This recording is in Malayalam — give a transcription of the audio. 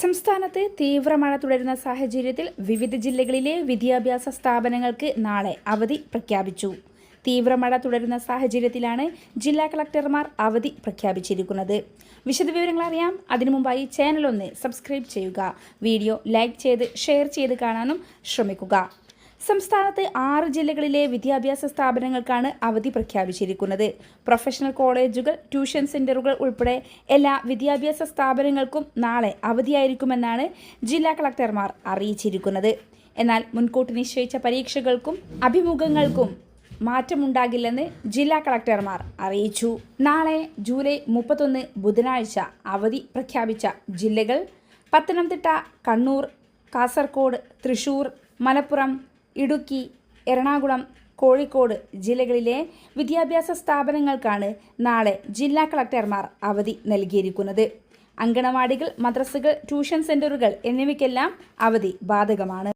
സംസ്ഥാനത്ത് തീവ്ര മഴ തുടരുന്ന സാഹചര്യത്തിൽ വിവിധ ജില്ലകളിലെ വിദ്യാഭ്യാസ സ്ഥാപനങ്ങൾക്ക് നാളെ അവധി പ്രഖ്യാപിച്ചു. തീവ്രമഴ തുടരുന്ന സാഹചര്യത്തിലാണ് ജില്ലാ കളക്ടർമാർ അവധി പ്രഖ്യാപിച്ചിരിക്കുന്നത്. വിശദവിവരങ്ങൾ അറിയാം. അതിനു മുമ്പായി ചാനൽ ഒന്ന് സബ്സ്ക്രൈബ് ചെയ്യുക. വീഡിയോ ലൈക്ക് ചെയ്ത് ഷെയർ ചെയ്ത് കാണാനും ശ്രമിക്കുക. സംസ്ഥാനത്ത് ആറ് ജില്ലകളിലെ വിദ്യാഭ്യാസ സ്ഥാപനങ്ങൾക്കാണ് അവധി പ്രഖ്യാപിച്ചിരിക്കുന്നത്. പ്രൊഫഷണൽ കോളേജുകൾ ട്യൂഷൻ സെന്ററുകൾ ഉൾപ്പെടെ എല്ലാ വിദ്യാഭ്യാസ സ്ഥാപനങ്ങൾക്കും നാളെ അവധിയായിരിക്കുമെന്നാണ് ജില്ലാ കളക്ടർമാർ അറിയിച്ചിരിക്കുന്നത്. എന്നാൽ മുൻകൂട്ടി നിശ്ചയിച്ച പരീക്ഷകൾക്കും അഭിമുഖങ്ങൾക്കും മാറ്റമുണ്ടാകില്ലെന്ന് ജില്ലാ കളക്ടർമാർ അറിയിച്ചു. നാളെ ജൂലൈ മുപ്പത്തൊന്ന് ബുധനാഴ്ച അവധി പ്രഖ്യാപിച്ച ജില്ലകൾ പത്തനംതിട്ട കണ്ണൂർ കാസർഗോഡ് തൃശൂർ മലപ്പുറം ഇടുക്കി എറണാകുളം കോഴിക്കോട് ജില്ലകളിലെ വിദ്യാഭ്യാസ സ്ഥാപനങ്ങൾക്കാണ് നാളെ ജില്ലാ കളക്ടർമാർ അവധി നൽകിയിരിക്കുന്നത്. അങ്കണവാടികൾ മദ്രസകൾ ട്യൂഷൻ സെന്ററുകൾ എന്നിവയ്ക്കെല്ലാം അവധി ബാധകമാണ്.